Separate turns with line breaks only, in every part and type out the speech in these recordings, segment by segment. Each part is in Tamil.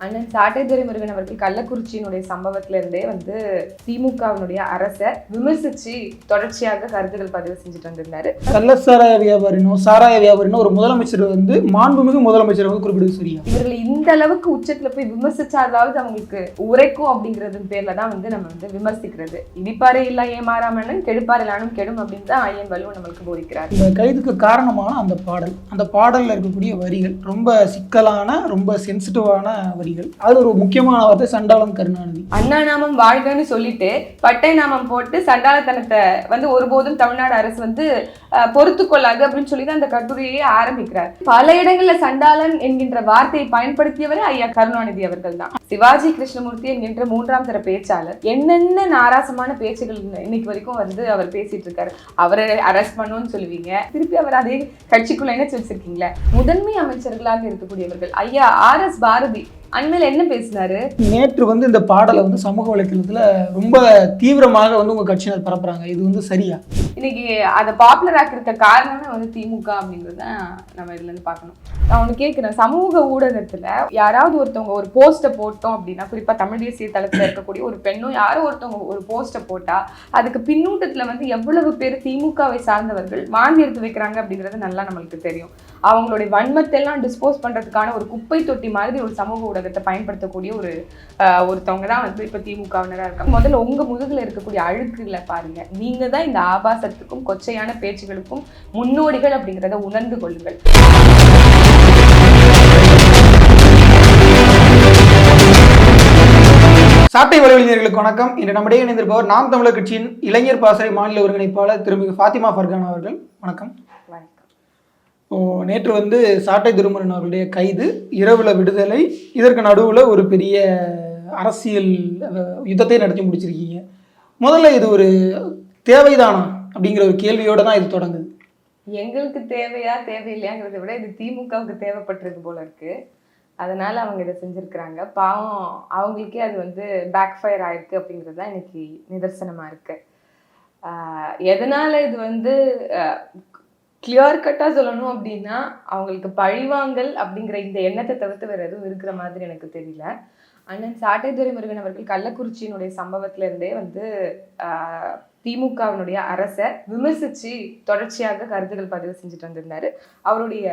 அண்ணன் சாட்டைத்துறை முருகன் அவர்கள் கள்ளக்குறிச்சியினுடைய சம்பவத்துல இருந்தே வந்து திமுகவினுடைய அரசை விமர்சிச்சு தொடர்ச்சியாக கருத்துக்கள் பதிவு செஞ்சுட்டு வந்திருந்தாரு.
கள்ள சாராய வியாபாரினோ சாராய வியாபாரினோ ஒரு முதலமைச்சர் வந்து மாண்புமிகு முதலமைச்சர் வந்து குறிப்பிடுவது சரியா?
இவர்கள் இந்த அளவுக்கு உச்சத்துல போய் விமர்சிச்சாலாவது அவங்களுக்கு உரைக்கும் அப்படிங்கறது பேர்ல தான் வந்து நம்ம வந்து விமர்சிக்கிறது. இடிப்பாறை இல்லா ஏமாறாமன்னு கெடுப்பாறை இல்லானும் கெடும் அப்படின்னு தான் ஐயன் வல்லு நம்மளுக்கு போதிக்கிறார்.
இந்த கைதுக்கு காரணமான அந்த பாடல் அந்த பாடல்ல இருக்கக்கூடிய வரிகள் ரொம்ப சிக்கலான ரொம்ப சென்சிட்டிவான வரிகள் அது ஒரு முக்கியமான வார்த்தை சண்டாளம் கருணாநிதி.
அண்ணா நாமம் வாழ்கன்னு சொல்லிட்டு பட்டை நாமம் போட்டு சண்டாளத்தனத்தை வந்து ஒருபோதும் தமிழ்நாடு அரசு வந்து பொறுத்து கொள்ளாது அப்படின்னு சொல்லி தான் அந்த கட்டுரையை ஆரம்பிக்கிறார். பல இடங்கள்ல சண்டாளன் என்கின்ற வார்த்தையை பயன்படுத்தியவரே ஐயா கருணாநிதி அவர்கள் தான் சிவாஜி கிருஷ்ணமூர்த்தி என்கின்ற மூன்றாம் தர பேச்சாளர். என்னென்ன நாராசமான பேச்சுகள் இன்ன- இன்னைக்கு வரைக்கும் வந்து அவர் பேசிட்டு இருக்காரு. அவரை அரெஸ்ட் பண்ணுன்னு சொல்லுவீங்க. திருப்பி அவர் அதே கட்சிக்குள்ள இணைச்சு வச்சிருக்கீங்களே. முதன்மை அமைச்சர்களாக இருக்கக்கூடியவர்கள். ஐயா ஆர் எஸ் பாரதி அண்மையில என்ன பேசினாரு?
நேற்று வந்து இந்த பாடலை வந்து சமூக வலைத்தளத்துல ரொம்ப தீவிரமாக வந்து உங்க கட்சியினர் பரப்புறாங்க. இது வந்து சரியா?
இன்னைக்கு அதை பாப்புலர் ஆக்கிருக்க காரணமே வந்து திமுக அப்படிங்கிறத நம்ம இதுல இருந்து பார்க்கணும். நான் ஒன்று கேட்குறேன் சமூக ஊடகத்துல யாராவது ஒருத்தவங்க ஒரு போஸ்ட்டை போட்டோம் அப்படின்னா குறிப்பா தமிழ் தேசிய தளத்தில் இருக்கக்கூடிய ஒரு பெண்ணும் யாரோ ஒருத்தவங்க ஒரு போஸ்ட்டை போட்டா அதுக்கு பின்னூட்டத்துல வந்து எவ்வளவு பேர் திமுகவை சார்ந்தவர்கள் வாந்தி எடுத்து வைக்கிறாங்க அப்படிங்கிறது நல்லா நம்மளுக்கு தெரியும். அவங்களுடைய வன்மத்தெல்லாம் டிஸ்போஸ் பண்ணுறதுக்கான ஒரு குப்பை தொட்டி மாதிரி ஒரு சமூக ஊடகத்தை பயன்படுத்தக்கூடிய ஒரு ஒருத்தவங்க தான் வந்து இப்போ திமுகவினராக இருக்காங்க. முதல்ல உங்கள் முதுகில் இருக்கக்கூடிய அழுக்குகளை பாருங்கள் நீங்கள் தான் இந்த ஆபாசத்துக்கும் கொச்சையான பேச்சுகளுக்கும் முன்னோடிகள் அப்படிங்கிறத உணர்ந்து கொள்ளுங்கள்.
சாட்டை வலைவழிஞர்களுக்கு வணக்கம். இன்று நம்முடைய இணைந்திருப்பவர் நாம் தமிழர் கட்சியின் இளைஞர் பாசறை மாநில ஒருங்கிணைப்பாளர் திருமிகு ஃபாத்திமா ஃபர்கான் அவர்கள். வணக்கம். நேற்று வந்து சாட்டை திருமுருகன் அவர்களுடைய கைது இரவுல விடுதலை இதற்கு நடுவில் ஒரு பெரிய அரசியல் யுத்தத்தை நடத்தி முடிச்சிருக்கீங்க. முதல்ல இது ஒரு தேவைதானா அப்படிங்கிற ஒரு கேள்வியோட தான் இது தொடங்குது.
எங்களுக்கு தேவையா தேவையில்லையாங்கிறத விட இது திமுகவுக்கு தேவைப்பட்டிருக்கு போல இருக்கு. அதனால அவங்க இதை செஞ்சிருக்கிறாங்க. பாவம் அவங்களுக்கே அது வந்து பேக் ஃபயர் ஆயிருக்கு அப்படிங்கிறது தான் இன்னைக்கு நிதர்சனமாக இருக்கு. எதனால இது வந்து கிளியர் கட்டாக சொல்லணும் அப்படின்னா அவங்களுக்கு பழிவாங்கல் அப்படிங்கிற இந்த எண்ணத்தை தவிர்த்து வேறு எதுவும் இருக்கிற மாதிரி எனக்கு தெரியல. அண்ணன் சாட்டைத்துறை முருகன் அவர்கள் கள்ளக்குறிச்சியினுடைய சம்பவத்திலேருந்தே வந்து திமுகவினுடைய அரசை விமர்சித்து தொடர்ச்சியாக கருத்துக்கள் பதிவு செஞ்சுட்டு வந்திருந்தாரு. அவருடைய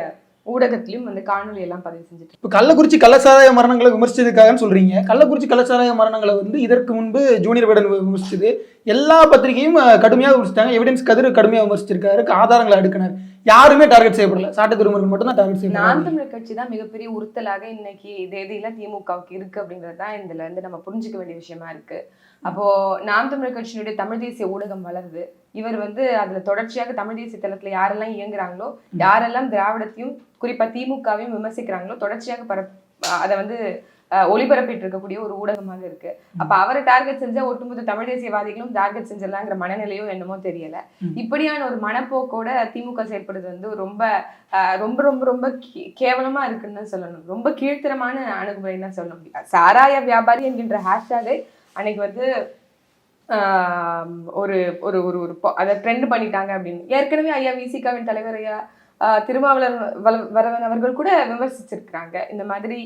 ஊடகத்திலும் வந்து காணொளி எல்லாம் பதிவு செஞ்சுட்டு
இப்போ கள்ளக்குறிச்சி கள்ளச்சாராய மரணங்களை விமர்சிச்சதுக்காகன்னு சொல்றீங்க. கள்ளக்குறிச்சி கள்ளச்சாராய மரணங்களை வந்து இதற்கு முன்பு ஜூனியர் விடன் விமர்சிச்சது எல்லா பத்திரிகையும் கடுமையாக விமர்சித்தாங்க. எவிடன்ஸ் கதிர் கடுமையாக விமர்சிச்சிருக்காரு ஆதாரங்களை அடுக்கினார். யாருமே டார்கெட் செய்யப்படல. சாட்டை திருமுருகன் மட்டும் தான் டார்கெட்
நாம்
செய்யப்படாங்க
தமிழர் கட்சி தான் மிகப்பெரிய உறுத்தலாக இன்னைக்கு தேதியில திமுகவுக்கு இருக்கு அப்படிங்கிறது தான் இதுல இருந்து நம்ம புரிஞ்சுக்க வேண்டிய விஷயமா இருக்கு. அப்போ நாம் தமிழர் கட்சியினுடைய தமிழ் தேசிய ஊடகம் வளருது. இவர் வந்து அதுல தொடர்ச்சியாக தமிழ் தேசிய தளத்துல யாரெல்லாம் இயங்குறாங்களோ யாரெல்லாம் திராவிடத்தையும் குறிப்பா திமுகவையும் விமர்சிக்கிறாங்களோ தொடர்ச்சியாக பரப் அதை வந்து ஒளிபரப்பிட்டு இருக்கக்கூடிய ஒரு ஊடகமாக இருக்கு. அப்ப அவரை டார்கெட் செஞ்சா ஒட்டுமொத்த தமிழ் தேசியவாதிகளும் டார்கெட் செஞ்சிடலாங்கிற மனநிலையோ என்னமோ தெரியல. இப்படியான ஒரு மனப்போக்கோட திமுக செயல்படுறது வந்து ரொம்ப ரொம்ப ரொம்ப ரொம்ப கேவலமா இருக்குன்னு தான் சொல்லணும். ரொம்ப கீழ்த்தரமான அணுகுமுறைன்னு தான் சொல்ல முடியும். சாராய வியாபாரி என்கின்ற ஹேஷ்டேகை அன்னைக்கு வந்து ஒரு ஒரு ஒரு ஒரு அதை ட்ரெண்ட் பண்ணிட்டாங்க அப்படின்னு. ஏற்கனவே ஐயா விசிகாவின் தலைவர் ஐயா திருமாவளர் வரவன் அவர்கள் கூட விமர்சிச்சிருக்கிறாங்க. இந்த மாதிரி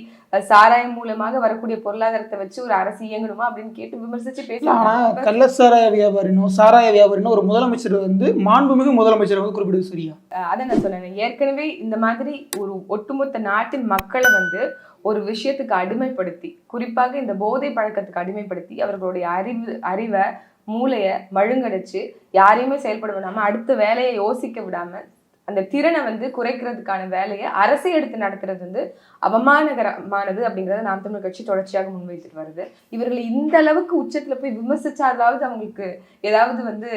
சாராயம் மூலமாக வரக்கூடிய பொருளாதாரத்தை வச்சு ஒரு அரசு இயங்கணுமா அப்படின்னு கேட்டு விமர்சிச்சு
இல்ல, ஆனா
பேசுறாங்க
கள்ளச்சாராய வியாபாரினோ சாராய வியாபாரினோ ஒரு முதலமைச்சர் வந்து மாண்புமிகு முதலமைச்சர் வந்து குறிப்பிடுவது சரியா?
அதை நான் சொன்னேன். ஏற்கனவே இந்த மாதிரி ஒரு ஒட்டுமொத்த நாட்டின் மக்களை வந்து ஒரு விஷயத்துக்கு அடிமைப்படுத்தி குறிப்பாக இந்த போதை பழக்கத்துக்கு அடிமைப்படுத்தி அவர்களுடைய அறிவு அறிவை மூளைய மழுங்கடிச்சு யாரையுமே செயல்பட விடாம அடுத்த வேலையை யோசிக்க விடாம அந்த திறனை வந்து குறைக்கிறதுக்கான வேலையை அரசு எடுத்து நடத்துறது வந்து அவமானகரமானது அப்படிங்கிறத நாம் தமிழ் கட்சி தொடர்ச்சியாக முன்வைத்துட்டு வருது. இவர்களை இந்த அளவுக்கு உச்சத்துல போய் விமர்சிச்சாதாவது அவங்களுக்கு ஏதாவது வந்து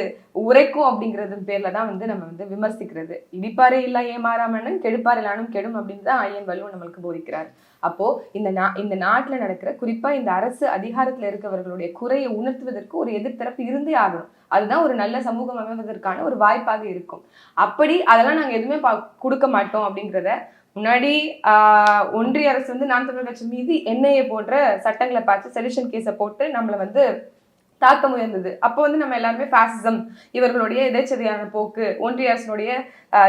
உரைக்கும் அப்படிங்கிறது பேர்ல தான் வந்து நம்ம வந்து விமர்சிக்கிறது. இடிப்பாறை இல்லா ஏமாறாமனும் கெடுப்பாறை இல்லானும் கெடும் அப்படின்னு தான் ஐயன் வல்லு நம்மளுக்கு போதிக்கிறார். அப்போ இந்த நா இந்த நாட்டுல நடக்கிற குறிப்பா இந்த அரசு அதிகாரத்துல இருக்கவர்களுடைய குறையை உணர்த்துவதற்கு ஒரு எதிர்த்தரப்பு இருந்தே ஆகணும். அதுதான் ஒரு நல்ல சமூகம் அமைவதற்கான ஒரு வாய்ப்பாக இருக்கும். அப்படி அதெல்லாம் நாங்கள் எதுவுமே பா- கொடுக்க மாட்டோம் அப்படிங்கிறத முன்னாடி ஒன்றிய அரசு வந்து நாம் தமிழர் கட்சி மீது என்ஐஏ போன்ற சட்டங்களை பார்த்து செலிஷன் கேஸை போட்டு நம்மளை வந்து தாக்க முயர்ந்தது அப்போ வந்து நம்ம எல்லாருமே ஃபேசிசம் இவர்களுடைய எதேச்சதையான போக்கு ஒன்றிய அரசினுடைய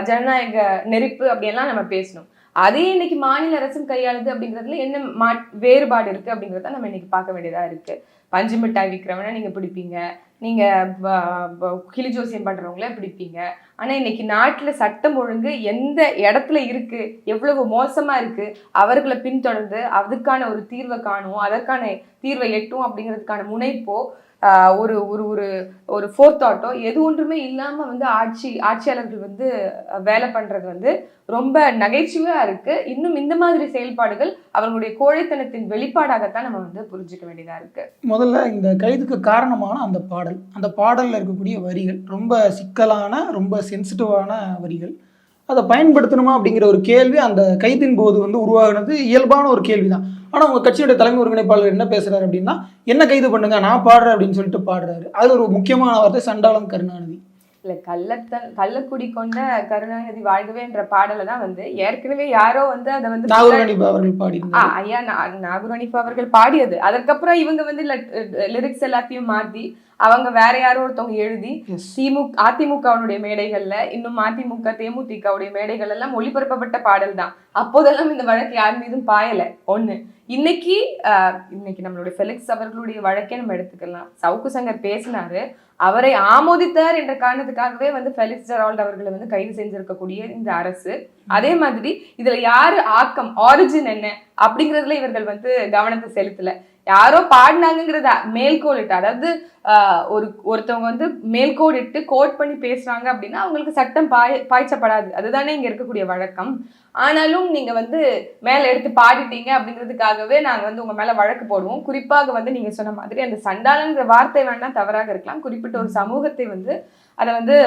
ஜனநாயக நெருப்பு அப்படியெல்லாம் நம்ம பேசணும் அதே இன்னைக்கு மாநில அரசும் கையாளுது அப்படிங்கிறதுல என்ன மா வேறுபாடு இருக்கு அப்படிங்கிறத நம்ம இன்னைக்கு பார்க்க வேண்டியதா இருக்கு. பஞ்சு மிட்டாய் விற்கிறவன நீங்க பிடிப்பீங்க. நீங்க கிளி ஜோசியம் பண்றவங்கள பிடிப்பீங்க. ஆனா இன்னைக்கு நாட்டுல சட்டம் ஒழுங்கு எந்த இடத்துல இருக்கு? எவ்வளவு மோசமா இருக்கு? அவர்களை பின்தொடர்ந்து அதுக்கான ஒரு தீர்வை காணும் அதற்கான தீர்வை எட்டும் அப்படிங்கிறதுக்கான முனைப்போ ஒரு ஒரு ஒரு ஒரு ஃபோர்த் தாட்டோ எது ஒன்றுமே இல்லாமல் வந்து ஆட்சி ஆட்சியாளர்கள் வந்து வேலை பண்ணுறது வந்து ரொம்ப நகைச்சுவையாக இருக்குது இன்னும் இந்த மாதிரி செயல்பாடுகள் அவர்களுடைய கோழைத்தனத்தின் வெளிப்பாடாகத்தான் நம்ம வந்து புரிஞ்சுக்க வேண்டியதாக இருக்குது
முதல்ல இந்த கைதுக்கு காரணமான அந்த பாடல். அந்த பாடலில் இருக்கக்கூடிய வரிகள் ரொம்ப சிக்கலான ரொம்ப சென்சிட்டிவான வரிகள். அதை பயன்படுத்தணுமா அப்படிங்கிற ஒரு கேள்வி அந்த கைதின் போது வந்து உருவாகினது இயல்பான ஒரு கேள்வி தான் ஆனால் உங்கள் கட்சியோட தலைமை ஒருங்கிணைப்பாளர் என்ன பேசுறாரு அப்படின்னா என்ன கைது பண்ணுங்க நான் பாடுறேன் அப்படின்னு சொல்லிட்டு பாடுறாரு. அது ஒரு முக்கியமான வார்த்தை சண்டாளம் கருணாநிதி.
இல்ல கள்ளத்தன் கள்ளக்குடி கொண்ட கருணாநிதி வாழ்கவேன்ற பாடலை தான் வந்து ஏற்கனவே யாரோ வந்து அதை வந்து
நாகூர் அவர்கள்
ஐயா நா- நாகூர் அவர்கள் பாடியது. அதற்கப்புறம் இவங்க வந்து லிரிக்ஸ் எல்லாத்தையும் மாத்தி அவங்க வேற யாரோ ஒருத்தவங்க எழுதி. திமுக அதிமுகவுடைய மேடைகள்ல இன்னும் அதிமுக தேமுதிகவுடைய மேடைகள் எல்லாம் ஒளிபரப்பப்பட்ட பாடல் தான். அப்போதெல்லாம் இந்த வழக்கு யார் மீதும் பாயல. ஒண்ணு இன்னைக்கு ஆஹ், இன்னைக்கு நம்மளுடைய ஃபெலிக்ஸ் அவர்களுடைய வழக்கே நம்ம எடுத்துக்கலாம். சவுக்கு சங்கர் பேசினாரு. அவரை ஆமோதித்தார் என்ற காரணத்துக்காகவே வந்து ஃபெலிக்ஸ் ஜெரால்ட் அவர்களை வந்து கைது செஞ்சிருக்கக்கூடிய இந்த அரசு. அதே மாதிரி இதுல யாரு ஆக்கம் ஆரிஜின் என்ன அப்படிங்கறதுல இவர்கள் வந்து கவனத்தை செலுத்தல. யாரோ பாடினாங்கிறத மேல்கோலிட்டு அதாவது ஒரு ஒருத்தவங்க வந்து மேல்கோடிட்டு கோட் பண்ணி பேசுறாங்க அப்படின்னா அவங்களுக்கு சட்டம் பாய் பாய்ச்சப்படாது. அதுதானே இங்க இருக்கக்கூடிய வழக்கம். ஆனாலும் நீங்க வந்து மேல எடுத்து பாடிட்டீங்க அப்படிங்கிறதுக்காகவே நாங்க வந்து உங்க மேல வழக்கு போடுவோம். குறிப்பாக வந்து நீங்க சொன்ன மாதிரி அந்த சண்டாளன்ற வார்த்தை வேணா தவறாக இருக்கலாம். குறிப்பிட்ட ஒரு சமூகத்தை வந்து அதை வந்து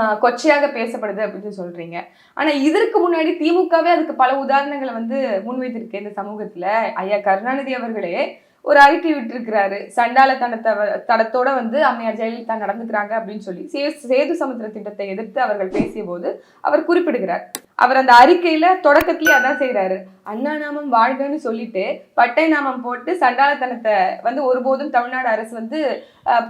கொச்சையாக பேசப்படுது அப்படின்னு சொல்றீங்க. ஆனா இதற்கு முன்னாடி திமுகவே அதுக்கு பல உதாரணங்களை வந்து முன்வைத்திருக்கு இந்த சமூகத்துல. ஐயா கருணாநிதி அவர்களே ஒரு அறிக்கை விட்டுருக்கிறாரு. சண்டால வ- தடத்தோட வந்து அம்மையார் ஜெயலலிதா நடந்துக்கிறாங்க அப்படின்னு சொல்லி. சே- சேது சமுத்திர திட்டத்தை எதிர்த்து அவர்கள் பேசிய போது அவர் குறிப்பிடுகிறார். அவர் அந்த அறிக்கையில தொடக்கத்திலேயே அதான் செய்றாரு. அண்ணா நாமம் வாழ்கன்னு சொல்லிட்டு பட்டை நாமம் போட்டு சண்டாளத்தனத்தை வந்து ஒருபோதும் தமிழ்நாடு அரசு வந்து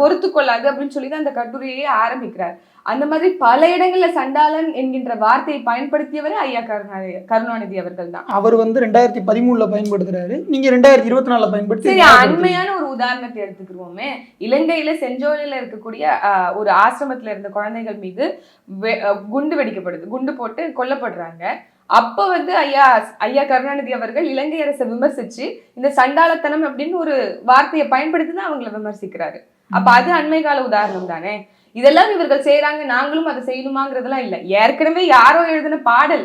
பொறுத்து கொள்ளாது அப்படின்னு சொல்லி தான் அந்த கட்டுரையே ஆரம்பிக்கிறார். அந்த மாதிரி பல இடங்கள்ல சண்டாளன் என்கின்ற வார்த்தையை பயன்படுத்தியவரே ஐயா கருணாநிதி கருணாநிதி அவர்கள் தான்
அவர் வந்து ரெண்டாயிரத்தி பதிமூணுல பயன்படுத்துறாரு. நீங்க ரெண்டாயிரத்தி இருபத்தி நாலுல பயன்படுத்தி
சரி. அண்மையான ஒரு உதாரணத்தை எடுத்துக்கிருவோமே. இலங்கையில செஞ்சோலையில இருக்கக்கூடிய ஒரு ஆசிரமத்துல இருந்த குழந்தைகள் மீது குண்டு வெடிக்கப்படுது. குண்டு போட்டு கொல்லப்படுறாங்க. அப்ப வந்து ஐயா ஐயா கருணாநிதி அவர்கள் இலங்கை அரசை விமர்சிச்சு இந்த சண்டாளத்தனம் அப்படின்னு ஒரு வார்த்தையை பயன்படுத்தி தான் அவங்கள விமர்சிக்கிறாரு. அப்ப அது அண்மை கால உதாரணம் தானே? இதெல்லாம் இவர்கள் செய்யறாங்க நாங்களும் அதை செய்யணுமாங்கிறதெல்லாம் இல்ல. ஏற்கனவே யாரோ எழுதின பாடல்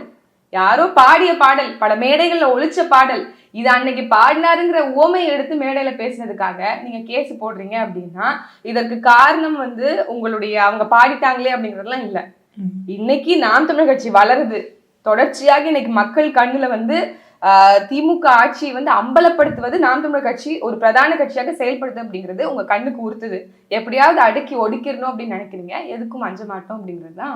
யாரோ பாடிய பாடல் பல மேடைகள்ல ஒழிச்ச பாடல் இது அன்னைக்கு பாடினாருங்கிற உவமையை எடுத்து மேடையில பேசினதுக்காக நீங்க கேஸ் போடுறீங்க அப்படின்னா இதற்கு காரணம் வந்து உங்களுடைய அவங்க பாடிட்டாங்களே அப்படிங்கறதெல்லாம் இல்ல. இன்னைக்கு நாம் தமிழர் கட்சி வளருது. தொடர்ச்சியாக இன்னைக்கு மக்கள் கண்ணுல வந்து ஆஹ், திமுக ஆட்சியை வந்து அம்பலப்படுத்துவது நாம் தமிழர் கட்சி ஒரு பிரதான கட்சியாக செயல்படுது அப்படிங்கிறது உங்க கண்ணுக்கு உறுத்துது. எப்படியாவது அடக்கி ஒடுக்கிடணும் அப்படின்னு நினைக்கிறீங்க? எதுக்கும் அஞ்ச மாட்டோம் அப்படிங்கிறது தான்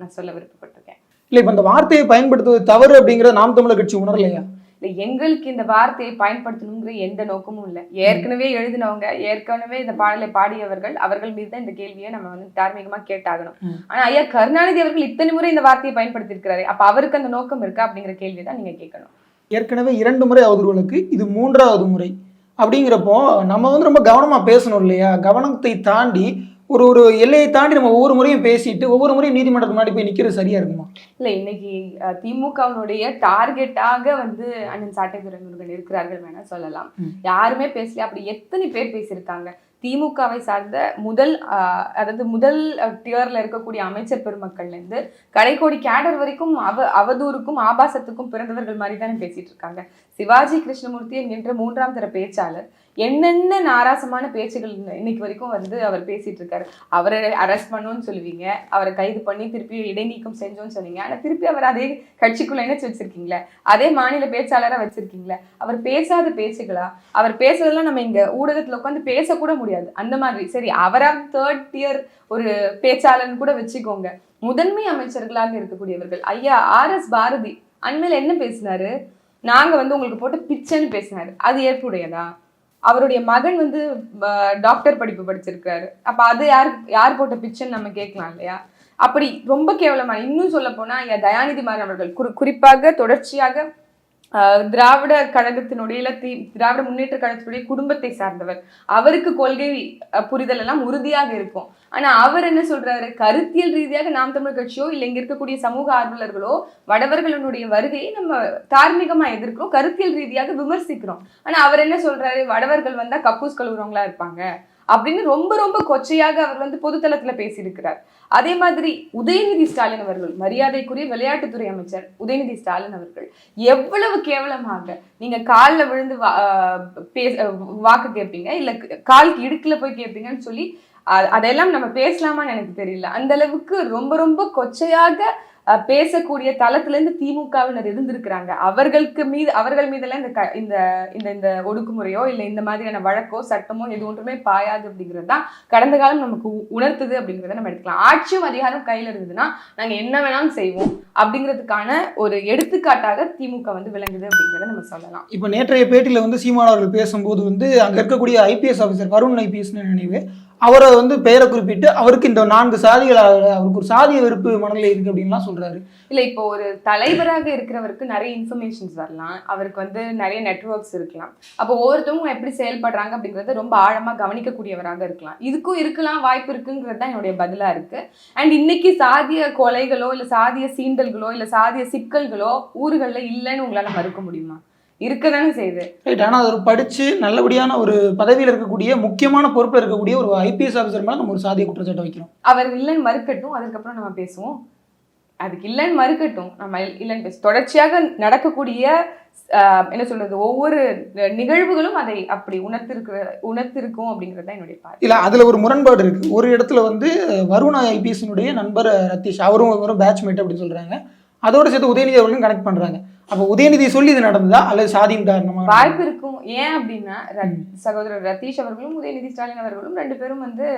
நான் சொல்ல விருப்பப்பட்டிருக்கேன்.
இல்ல இப்போ அந்த வார்த்தையை பயன்படுத்துவது தவறு அப்படிங்கிறத நாம் தமிழர் கட்சி உணரலையா?
இல்ல எங்களுக்கு இந்த வார்த்தையை பயன்படுத்தணுங்கிற எந்த நோக்கமும் இல்லை. ஏற்கனவே எழுதினவங்க ஏற்கனவே இந்த பாடலை பாடியவர்கள் அவர்கள் மீது தான் இந்த கேள்வியை நம்ம வந்து தார்மீகமா கேட்டாகணும்.
ம்.
ஆனா ஐயா கருணாநிதி அவர்கள் இத்தனை முறை இந்த வார்த்தையை பயன்படுத்தி இருக்கிறாரு அப்ப அவருக்கு அந்த நோக்கம் இருக்கா அப்படிங்கிற கேள்வியை தான் நீங்க கேட்கணும்.
ஏற்கனவே இரண்டு முறை அவதூறு வழக்கு இது மூன்றாவது முறை. அப்படிங்கிறப்போ நம்ம வந்து ரொம்ப கவனமா பேசணும் இல்லையா? கவனத்தை தாண்டி ஒரு ஒரு எல்லையை தாண்டி நம்ம ஒவ்வொரு முறையும் பேசிட்டு ஒவ்வொரு முறையும் நீதிமன்றத்துக்கு முன்னாடி போய் நிக்கிறது சரியா இருக்குமா?
இல்ல இன்னைக்கு திமுகவினுடைய டார்கெட்டாக வந்து அண்ணன் முருகன் இருக்கிறார்கள் வேணா சொல்லலாம். யாருமே பேசல அப்படி எத்தனை பேர் பேசியிருக்காங்க? திமுகவை சார்ந்த முதல் ஆஹ், அதாவது முதல் டியர்ல இருக்கக்கூடிய அமைச்சர் பெருமக்கள்ல இருந்து கடைக்கோடி கேடர் வரைக்கும் அவ அவதூறுக்கும் ஆபாசத்துக்கும் பிறந்தவர்கள் மாதிரி தானே பேசிட்டு இருக்காங்க. சிவாஜி கிருஷ்ணமூர்த்தி என்கின்ற மூன்றாம் தர பேச்சாளர் என்னென்ன நாராசமான பேச்சுகள் இன்னைக்கு வரைக்கும் வந்து அவர் பேசிட்டு இருக்காரு. அவரை அரெஸ்ட் பண்ணோன்னு சொல்லுவீங்க. அவரை கைது பண்ணி திருப்பி இடைநீக்கம் செஞ்சோம்னு சொன்னீங்க. ஆனா திருப்பி அவர் அதே கட்சிக்குள்ள இணைச்சு வச்சிருக்கீங்களே? அதே மாநில பேச்சாளரா வச்சிருக்கீங்களே? அவர் பேசாத பேச்சுகளா? அவர் பேசுறதெல்லாம் நம்ம இங்க ஊடகத்துல உட்காந்து பேசக்கூட முடியாது. அந்த மாதிரி. சரி அவரா தேர்ட் இயர் ஒரு பேச்சாளர்னு கூட வச்சுக்கோங்க. முதன்மை அமைச்சர்களாக இருக்கக்கூடியவர்கள். ஐயா ஆர் எஸ் பாரதி. அண்மையில என்ன பேசினாரு? நாங்கள் வந்து உங்களுக்கு போட்டு பிச்சைன்னு பேசினார். அது ஏற்புடையதா? அவருடைய மகன் வந்து டாக்டர் படிப்பு படிச்சிருக்காரு. அப்போ அது யார் யார் போட்ட பிச்சைன்னு நம்ம கேட்கலாம் இல்லையா? அப்படி ரொம்ப கேவலமான இன்னும் சொல்ல போனால் தயாநிதி மாறன் அவர்கள். குறி குறிப்பாக தொடர்ச்சியாக திராவிட கழகத்தினுடைய இல்ல தி- திராவிட முன்னேற்ற கழகத்தினுடைய குடும்பத்தை சார்ந்தவர். அவருக்கு கொள்கை புரிதல் எல்லாம் உறுதியாக இருக்கும். ஆனா அவர் என்ன சொல்றாரு? கருத்தியல் ரீதியாக நாம் தமிழ் கட்சியோ இல்லை இங்க இருக்கக்கூடிய சமூக ஆர்வலர்களோ வடவர்களுடைய வருகையை நம்ம தார்மீகமா எதிர்க்கிறோம் கருத்தியல் ரீதியாக விமர்சிக்கிறோம். ஆனா அவர் என்ன சொல்றாரு? வடவர்கள் வந்தா கக்கூஸ் கழுவுறவங்களா இருப்பாங்க. அப்படின்னு ரொம்ப ரொம்ப கொச்சையாக அவர் வந்து பொதுத்தளத்துல பேசியிருக்கிறார். அதே மாதிரி உதயநிதி ஸ்டாலின் அவர்கள் மரியாதைக்குரிய விளையாட்டுத்துறை அமைச்சர் உதயநிதி ஸ்டாலின் அவர்கள் எவ்வளவு கேவலமாக நீங்க கால்ல விழுந்து வா- ஆஹ் பேச வாக்கு கேட்பீங்க இல்ல காலுக்கு இடுக்குல போய் கேட்பீங்கன்னு சொல்லி அதெல்லாம் நம்ம பேசலாமான்னு எனக்கு தெரியல. அந்த அளவுக்கு ரொம்ப ரொம்ப கொச்சையாக பேசக்கூடிய தளத்துல இருந்து திமுகவினர் இருந்திருக்கிறாங்க அவர்களுக்கு மீது அவர்கள் மீதெல்லாம் இந்த க- இந்த இந்த இந்த ஒடுக்குமுறையோ இல்லை இந்த மாதிரியான வழக்கோ சட்டமோ எது ஒன்றுமே பாயாது அப்படிங்கிறது தான் கடந்த காலம் நமக்கு உணர்த்துது அப்படிங்கிறத நம்ம எடுத்துக்கலாம். ஆட்சியும் அதிகாரம் கையில இருந்ததுன்னா நாங்க என்ன வேணாலும் செய்வோம் அப்படிங்கிறதுக்கான ஒரு எடுத்துக்காட்டாக திமுக வந்து விளங்குது அப்படிங்கிறத நம்ம சொல்லலாம்.
இப்போ நேற்றைய பேட்டியில் வந்து சீமானவர்கள் பேசும்போது வந்து அங்கே இருக்கக்கூடிய ஐபிஎஸ் ஆஃபீஸர் வருண் ஐபிஎஸ்னு நினைவு. அவரை வந்து பெயரை குறிப்பிட்டு அவருக்கு இந்த நான்கு சாதிகள் அவருக்கு ஒரு சாதிய வெறுப்பு மனநிலை இருக்கு அப்படின்லாம் சொல்றாரு.
இல்ல இப்போ ஒரு தலைவராக இருக்கிறவருக்கு நிறைய இன்ஃபர்மேஷன்ஸ் வரலாம். அவருக்கு வந்து நிறைய நெட்வொர்க்ஸ் இருக்கலாம். அப்போ ஒவ்வொருத்தவங்க எப்படி செயல்படுறாங்க அப்படிங்கறத ரொம்ப ஆழமா கவனிக்கக்கூடியவராக இருக்கலாம். இதுக்கும் இருக்கலாம் வாய்ப்பு இருக்குங்கிறது தான் என்னுடைய பதிலா இருக்கு. அண்ட் இன்னைக்கு சாதிய கொலைகளோ இல்ல சாதிய சீண்டல்களோ இல்ல சாதிய சிக்கல்களோ ஊர்களில் இல்லைன்னு உங்களால மறுக்க முடியுமா? இருக்கதானே செய்யுது.
ரைட் ஆனால் அவர் படித்து நல்லபடியான ஒரு பதவியில் இருக்கக்கூடிய முக்கியமான பொறுப்பில் இருக்கக்கூடிய ஒரு ஐபிஎஸ் ஆஃபீஸர் மேலே நம்ம ஒரு சாதிய குற்றச்சாட்டை வைக்கிறோம்
அவர் இல்லைன்னு மறுக்கட்டும் அதுக்கப்புறம் நம்ம பேசுவோம். அதுக்கு இல்லைன்னு மறுக்கட்டும் நம்ம இல்- இல்லைன்னு பேச தொடர்ச்சியாக நடக்கக்கூடிய என்ன சொல்றது ஒவ்வொரு நிகழ்வுகளும் அதை அப்படி உணர்த்திருக்கிற உணர்த்திருக்கும் அப்படிங்கிறது தான் என்னுடைய பார்வை.
இல்லை அதில் ஒரு முரண்பாடு இருக்குது ஒரு இடத்துல வந்து வருண் ஐபிஎஸ்னுடைய நண்பர் ரத்தீஷ் அவரும் பேட்ச்மேட் அப்படின்னு சொல்கிறாங்க அதோட சேர்த்து உதயநிதி அவர்களும் கனெக்ட் பண்ணுறாங்க அப்போ உதயநிதி சொல்லி இது நடந்ததா? அல்லது சாதியின் காரணமா?
வாய்ப்பு இருக்கும். ஏன் அப்படின்னா சகோதரர் ரத்தீஷ் அவர்களும் உதயநிதி ஸ்டாலின் அவர்களும் ரெண்டு பேரும் வந்து.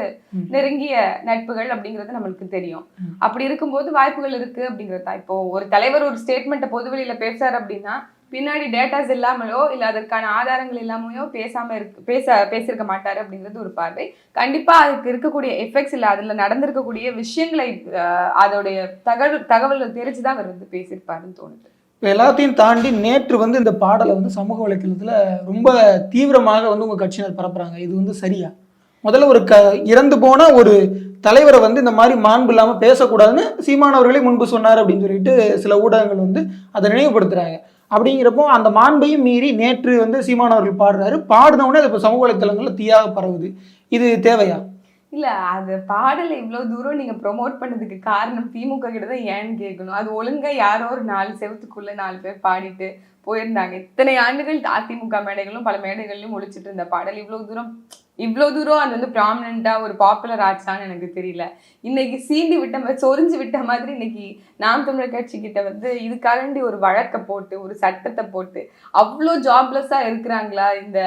நெருங்கிய நட்புகள் அப்படிங்கிறது நம்மளுக்கு தெரியும். அப்படி இருக்கும்போது வாய்ப்புகள் இருக்கு அப்படிங்கிறது தான். இப்போ ஒரு தலைவர் ஒரு ஸ்டேட்மெண்ட்டை பொதுவெளியில பேசுறாரு அப்படின்னா பின்னாடி டேட்டாஸ் இல்லாமலோ இல்ல அதற்கான ஆதாரங்கள் இல்லாமலோ பேசாம இருக்கு பேச பேசியிருக்க மாட்டாரு அப்படிங்கிறது ஒரு பார்வை. கண்டிப்பா அதுக்கு இருக்கக்கூடிய எஃபெக்ட்ஸ் இல்ல அதுல நடந்திருக்கக்கூடிய விஷயங்களை அதோடைய தகவல் தகவல்கள் தெரிஞ்சுதான் அவர் வந்து பேசியிருப்பாருன்னு தோணுது.
இப்போ எல்லாத்தையும் தாண்டி நேற்று வந்து இந்த பாடலை வந்து சமூக வலைத்தளத்தில் ரொம்ப தீவிரமாக வந்து உங்கள் கட்சியினர் பரப்புறாங்க. இது வந்து சரியா? முதல்ல ஒரு க இறந்து போன ஒரு தலைவரை வந்து இந்த மாதிரி மாண்பு இல்லாமல் பேசக்கூடாதுன்னு சீமானவர்களே முன்பு சொன்னார் அப்படின்னு சொல்லிட்டு சில ஊடகங்கள் வந்து அதை நினைவுபடுத்துறாங்க. அப்படிங்கிறப்போ அந்த மாண்பையும் மீறி நேற்று வந்து சீமானவர்கள் பாடுறாரு. பாடினவுடனே அது இப்போ சமூக வலைத்தளங்களில் தீயாக பரவுது. இது தேவையா?
இல்ல அது பாடலை இவ்வளவு தூரம் நீங்க ப்ரோமோட் பண்ணதுக்கு காரணம் திமுக கிட்ட தான் ஏன்னு கேட்கணும் அது ஒழுங்கா யாரோ ஒரு நாலு செவத்துக்குள்ள நாலு பேர் பாடிட்டு போயிருந்தாங்க. இத்தனை ஆண்டுகள் அதிமுக மேடைகளும் பல மேடைகள்லயும் ஒழிச்சிட்டு இருந்த பாடல் இவ்வளவு தூரம் இவ்வளோ தூரம் அது வந்து ப்ராமினெண்ட்டாக ஒரு பாப்புலர் ஆச்சான்னு எனக்கு தெரியல. இன்னைக்கு சீண்டி விட்ட மாதிரி சொரிஞ்சு விட்ட மாதிரி இன்னைக்கு நாம் தமிழர் கட்சி கிட்ட வந்து இதுக்காண்டி ஒரு வழக்கை போட்டு ஒரு சட்டத்தை போட்டு அவ்வளோ ஜாப்லெஸ்ஸா இருக்கிறாங்களா இந்த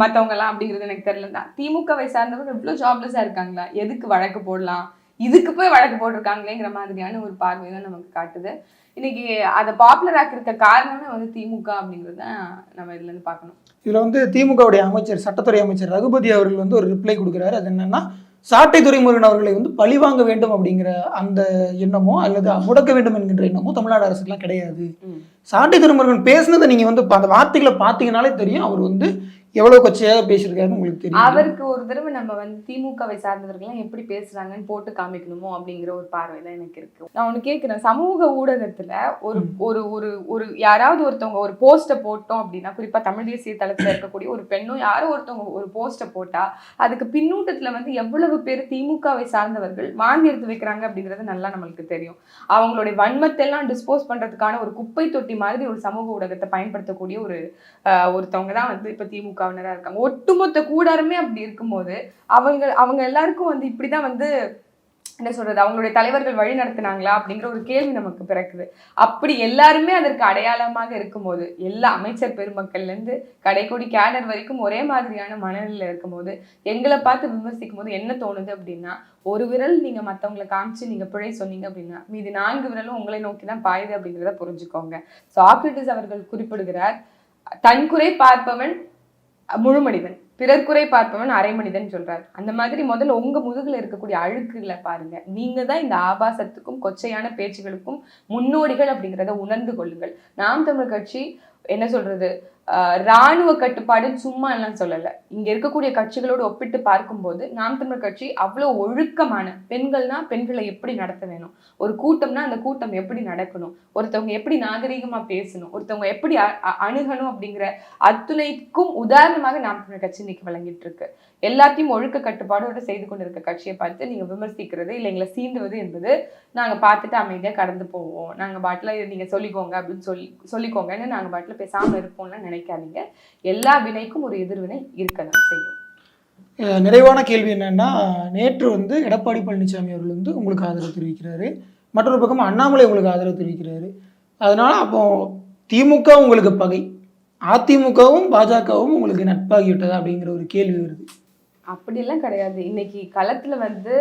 மற்றவங்கலாம் அப்படிங்கிறது எனக்கு தெரியல. திமுகவை சார்ந்தவங்க இவ்வளோ ஜாப்லெஸ்ஸாக இருக்காங்களா? எதுக்கு வழக்கு போடலாம்? இதுக்கு போய் வழக்கு போட்டிருக்காங்களேங்கிற மாதிரியான ஒரு பார்வை தான் நமக்கு காட்டுது. இன்னைக்கு அதை பாப்புலர் ஆக்கிருக்க காரணமே வந்து திமுக அப்படிங்கிறத நம்ம இதுல இருந்து பார்க்கணும்.
இதில் வந்து திமுகவுடைய அமைச்சர் சட்டத்துறை அமைச்சர் ரகுபதி அவர்கள் வந்து ஒரு ரிப்ளை கொடுக்குறாரு. அது என்னன்னா சாட்டை துறைமுருகன் அவர்களை வந்து பழிவாங்க வேண்டும் அப்படிங்கிற அந்த எண்ணமோ அல்லது முடக்க வேண்டும் என்கின்ற எண்ணமோ தமிழ்நாடு அரசுக்கெல்லாம் கிடையாது. சாட்டை துறைமுருகன் பேசுனதை நீங்க வந்து அந்த வார்த்தைகளை பார்த்தீங்கனாலே தெரியும். அவர் வந்து எவ்வளவு கொச்சையாக பேசியிருக்காருன்னு உங்களுக்கு தெரியும்?
அவருக்கு ஒரு தடவை நம்ம வந்து திமுகவை சார்ந்தவர்கள்லாம் எப்படி பேசுறாங்கன்னு போட்டு காமிக்கணுமோ அப்படிங்கிற ஒரு பார்வை தான் எனக்கு இருக்கு. நான் ஒண்ணு கேட்கிறேன் சமூக ஊடகத்துல ஒரு ஒரு ஒரு ஒரு யாராவது ஒருத்தவங்க ஒரு போஸ்ட்டை போட்டோம் அப்படின்னா குறிப்பா தமிழ் தேசிய தளத்துல இருக்கக்கூடிய ஒரு பெண்ணும் யாரோ ஒருத்தவங்க ஒரு போஸ்ட்டை போட்டா அதுக்கு பின்னூட்டத்துல வந்து எவ்வளவு பேர் திமுகவை சார்ந்தவர்கள் வாந்தி எடுத்து வைக்கிறாங்க அப்படிங்கிறது நல்லா நம்மளுக்கு தெரியும். அவங்களுடைய வன்மத்தை எல்லாம் டிஸ்போஸ் பண்றதுக்கான ஒரு குப்பை தொட்டி மாதிரி ஒரு சமூக ஊடகத்தை பயன்படுத்தக்கூடிய ஒரு ஒருத்தவங்க தான் வந்து இப்ப கவர்னராக இருக்காங்க. ஒட்டுமொத்த கூடாருமே அப்படி இருக்கும்போது அவங்க அவங்க எல்லாருக்கும் வந்து இப்படிதான் வந்து என்ன சொல்றது அவங்களுடைய தலைவர்கள் வழி நடத்துனாங்களா அப்படிங்கிற ஒரு கேள்வி நமக்கு பிறக்குது. அப்படி எல்லாருமே அதற்கு அடையாளமாக இருக்கும்போது எல்லா அமைச்சர் பெருமக்கள்ல இருந்து கடைக்கோடி கேடர் வரைக்கும் ஒரே மாதிரியான மனநிலையில இருக்கும்போது எங்களை பார்த்து விமர்சிக்கும் போது என்ன தோணுது அப்படின்னா ஒரு விரல் நீங்க மத்தவங்களை காமிச்சு நீங்க பிழை சொன்னீங்க அப்படின்னா மீது நான்கு விரலும் உங்களை நோக்கி தான் பாயுது அப்படிங்கிறத புரிஞ்சுக்கோங்க. சாக்ரட்டிஸ் அவர்கள் குறிப்பிடுகிறார் தன்குறை பார்ப்பவன் முழு மனிதன். பிறர் குறை பார்ப்பவன் அரை மனிதன் சொல்றாரு. அந்த மாதிரி முதல்ல உங்க முதுகுல இருக்கக்கூடிய அழுக்குகளை பாருங்க. நீங்க தான் இந்த ஆபாசத்துக்கும் கொச்சையான பேச்சுகளுக்கும் முன்னோடிகள் அப்படிங்கிறத உணர்ந்து கொள்ளுங்கள். நாம் தமிழ் கட்சி என்ன சொல்றது? ராணுவ கட்டுப்பாடுன்னு சும்மா எல்லாம் சொல்லல. இங்க இருக்கக்கூடிய கட்சிகளோடு ஒப்பிட்டு பார்க்கும்போது நாம் தமிழர் கட்சி அவ்வளவு ஒழுக்கமான பெண்கள்னா பெண்களை எப்படி நடத்த வேணும்? ஒரு கூட்டம்னா அந்த கூட்டம் எப்படி நடக்கணும்? ஒருத்தவங்க எப்படி நாகரீகமா பேசணும்? ஒருத்தவங்க எப்படி அ- அணுகணும் அப்படிங்கிற அத்துணைக்கும் உதாரணமாக நாம் தமிழர் கட்சி இன்னைக்கு வழங்கிட்டு இருக்கு எல்லாத்தையும் ஒழுக்க கட்டுப்பாடோடு செய்து கொண்டிருக்க கட்சியை பார்த்து நீங்க விமர்சிக்கிறது இல்லை எங்களை சீண்டுவது என்பது நாங்க பார்த்துட்டு அமைதியா கடந்து போவோம். நாங்க பாட்டுல இதை நீங்க சொல்லிக்கோங்க அப்படின்னு சொல்லி சொல்லிக்கோங்கன்னு நாங்க பாட்டுல பேசாம இருப்போம்லாம் நினைக்காதீங்க. எல்லா வினைக்கும் ஒரு எதிர்வினை இருக்கதான் செய்யும்
நிறைவான கேள்வி என்னன்னா நேற்று வந்து எடப்பாடி பழனிசாமி அவர்கள் வந்து உங்களுக்கு ஆதரவு தெரிவிக்கிறாரு. மற்றொரு பக்கம் அண்ணாமலை உங்களுக்கு ஆதரவு தெரிவிக்கிறாரு. அதனால அப்போ திமுக உங்களுக்கு பகை. அதிமுகவும் பாஜகவும் உங்களுக்கு நட்பாகிவிட்டதா அப்படிங்கிற ஒரு கேள்வி வருது.
அப்படியெல்லாம் கிடையாது. இன்னைக்கு களத்துல வந்து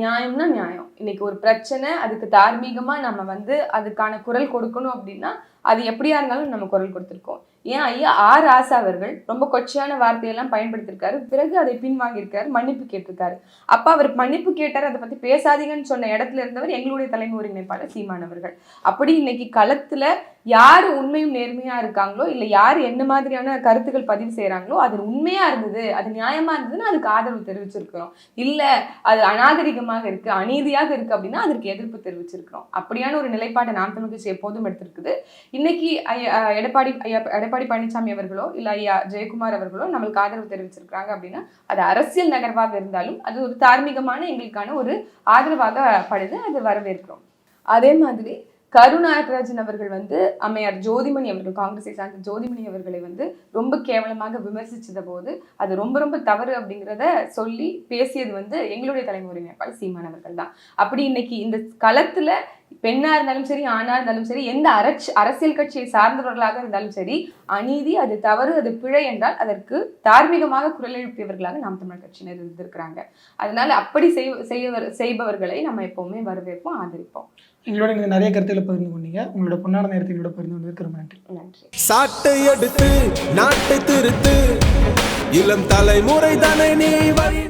நியாயம்னா நியாயம். இன்னைக்கு ஒரு பிரச்சனை அதுக்கு தார்மீகமா நம்ம வந்து அதுக்கான குரல் கொடுக்கணும் அப்படின்னா அது எப்படியா இருந்தாலும் நம்ம குரல் கொடுத்துருக்கோம். ஏன் ஐயா ஆர் ஆசா அவர்கள் ரொம்ப கொச்சையான வார்த்தையெல்லாம் பயன்படுத்தியிருக்காரு. பிறகு அதை பின்வாங்கியிருக்காரு. மன்னிப்பு கேட்டிருக்காரு. அப்போ அவர் மன்னிப்பு கேட்டார். அதை பத்தி பேசாதீங்கன்னு சொன்ன இடத்துல இருந்தவர் எங்களுடைய தலைமை ஒருங்கிணைப்பாளர் சீமானவர்கள் அப்படி இன்னைக்கு களத்தில் யார் உண்மையும் நேர்மையாக இருக்காங்களோ இல்லை யார் என்ன மாதிரியான கருத்துக்கள் பதிவு செய்கிறாங்களோ அது உண்மையாக இருந்தது அது நியாயமாக இருந்ததுன்னா அதுக்கு ஆதரவு தெரிவிச்சிருக்கிறோம். இல்லை அது அநாகரிகமாக இருக்கு அநீதியாக இருக்கு அப்படின்னா அதற்கு எதிர்ப்பு தெரிவிச்சிருக்கிறோம். அப்படியான ஒரு நிலைப்பாட்டை நாம் தமிழ் கட்சி எப்போதும் எடுத்திருக்குது. இன்னைக்கு ஐயா எடப்பாடி ஐயா எடப்பாடி பழனிசாமி அவர்களோ இல்லை ஐயா ஜெயக்குமார் அவர்களோ நம்மளுக்கு ஆதரவு தெரிவிச்சிருக்கிறாங்க அப்படின்னா அது அரசியல் நகர்வாக இருந்தாலும் அது ஒரு தார்மீகமான எங்களுக்கான ஒரு ஆதரவாக படுது அது வரவேற்கிறோம். அதே மாதிரி கருநாயகராஜன் அவர்கள் வந்து அம்மையார் ஜோதிமணி அவர்கள் காங்கிரஸை சார்ந்த ஜோதிமணி அவர்களை வந்து ரொம்ப கேவலமாக விமர்சிச்சத போது அது ரொம்ப ரொம்ப தவறு அப்படிங்கிறத சொல்லி பேசியது வந்து எங்களுடைய தலைமை ஒருங்கிணைப்பாளர் சீமான் அவர்கள் தான். அப்படி இன்னைக்கு இந்த களத்துல பெண்ணா இருந்தாலும் சரி ஆணா இருந்தாலும் சரி எந்த அரச் அரசியல் கட்சியை சார்ந்தவர்களாக இருந்தாலும் சரி அநீதி அது தவறு அது பிழை என்றால் அதற்கு தார்மீகமாக குரல் எழுப்பியவர்களாக நாம் தமிழர் கட்சியினர் இருந்திருக்கிறாங்க. அதனால அப்படி செய்வ செய்யவர் செய்பவர்களை நம்ம எப்பவுமே வரவேற்போம் ஆதரிப்போம்.
எங்களோட நீங்கள் நிறைய கருத்துக்களை பகிர்ந்து கொண்டீங்க. உங்களோட பொன்னான நேரத்தை எங்களோட பகிர்ந்து கொண்டதுக்கு ரொம்ப நன்றி.
நன்றி.
சாட்டை எடுத்து நாட்டை திருத்து. இளம் தலைமுறை தானே நீ